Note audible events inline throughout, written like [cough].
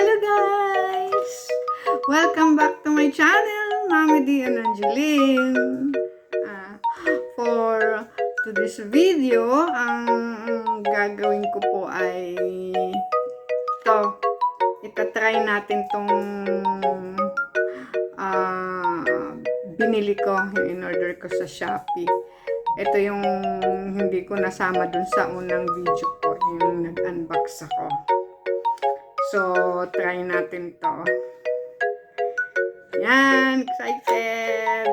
guys! Welcome back to my channel, Mami D and Angeline. Ah, for today's video, ang gagawin ko po ay to. Itatry natin tong ah, binili ko, in order ko sa Shopee. Ito yung hindi ko nasama dun sa unang video ko, yung nag-unbox ako. So, try natin to. Yan, excited!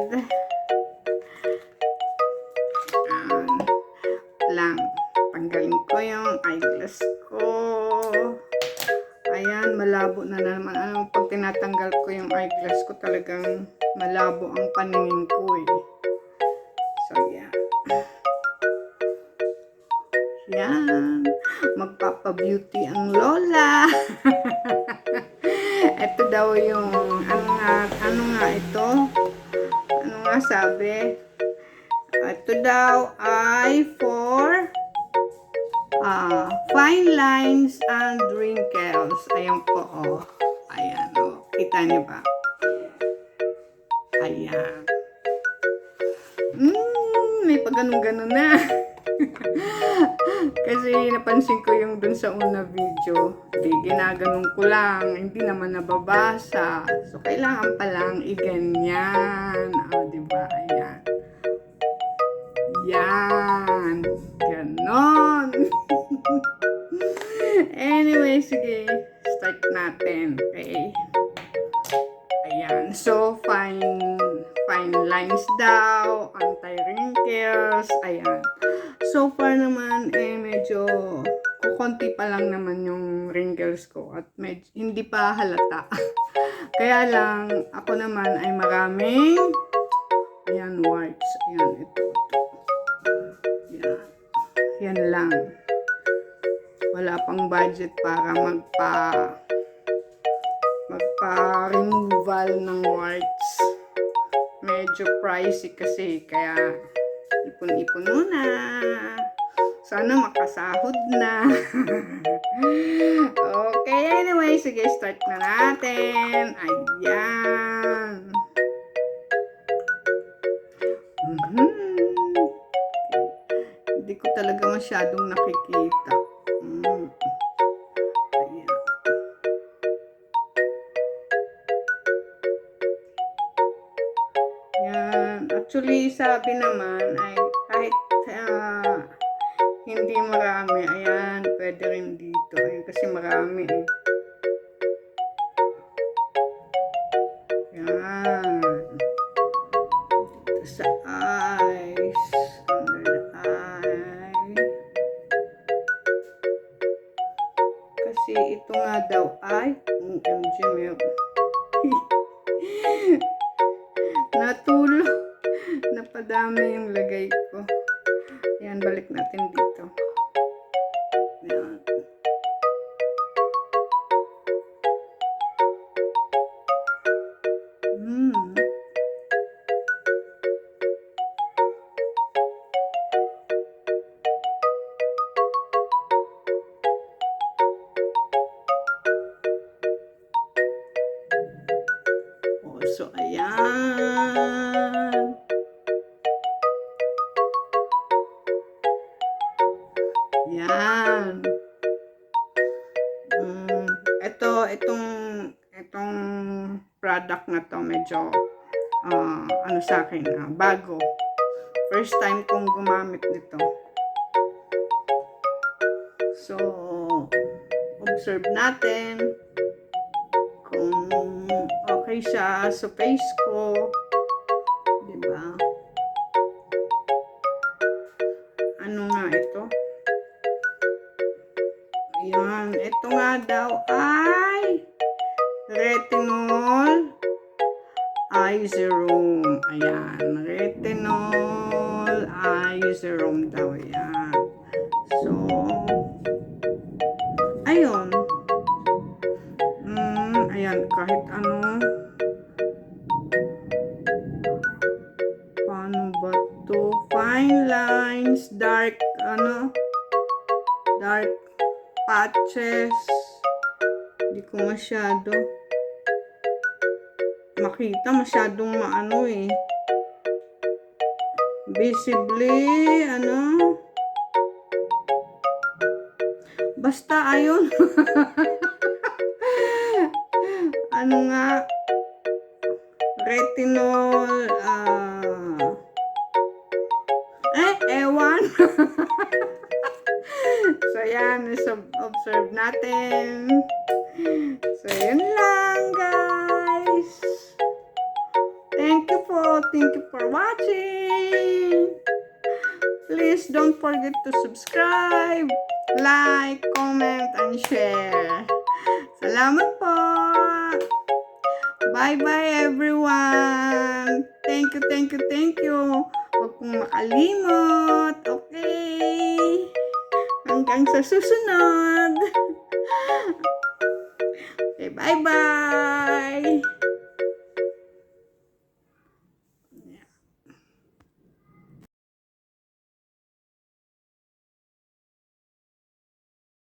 Yan. Lang. Tanggalin ko yung eyeglass ko. Ayan, malabo na naman. Ano, pag tinatanggal ko yung eyeglass ko, talagang malabo ang paningin ko eh. So, yeah. Yan. Magpapa-beauty ang lola. [laughs] ito daw yung, ano nga, ano nga ito? Ano nga sabi? Ito daw ay for ah fine lines and wrinkles. Ayan po, oh. Ayan, oh. Kita niyo ba? Ayan. Mm, may pag ganun na. [laughs] [laughs] Kasi napansin ko yung dun sa una video, di ginaganon ko lang, hindi naman nababasa. So, kailangan pa lang iganyan. O, di ba? Ayan. Yan. Ganon. [laughs] anyway, sige. Start natin. Okay. Ayan. So, fine, fine lines daw, anti-wrinkles. Ayan. So far naman, eh, medyo kukonti pa lang naman yung wrinkles ko at med- hindi pa halata. [laughs] Kaya lang, ako naman ay maraming ayan, whites. Ayan, ito. ito. Yan. Yan lang. Wala pang budget para magpa magpa-removal ng whites. Medyo pricey kasi kaya ipon-ipon muna. Sana makasahod na. [laughs] okay, anyway, sige, start na natin. Ayan. Mhm. Hindi ko talaga masyadong nakikita. Mm. Ayan. Yan. Actually, sabi naman ay hindi marami, ayan, pwede rin dito. Ayan, kasi marami eh. Yan. Dito sa eyes. Under the eye. Kasi ito nga daw ay OMG, may [laughs] Natulog. Napadami yung lagay ko. Yan, balik natin dito. Yan. Hmm. Oh, so, ayan. Itong, product na to medyo, ah, ano sa akin, ah, bago. First time kong gumamit nito. So, observe natin kung okay siya sa face ko. Diba? Ano nga ito? Ayan. Ito nga daw ay retinol eye serum. Ayan. Retinol eye serum daw. Ayan. So, ayun. Mm, ayan. Kahit ano. Paano ba to? Fine lines, dark, ano, dark patches. Hindi ko masyado makita masyadong maano eh. Visibly, ano? Basta ayun. [laughs] ano nga? Retinol, ah... eh, ewan. [laughs] so, yan. So, observe natin. So, yun Please don't forget to subscribe, like, comment, and share. Salamat po. Bye-bye, everyone. Thank you, thank you, thank you. Huwag pong makalimot. Okay. Hanggang sa susunod. Okay, bye-bye.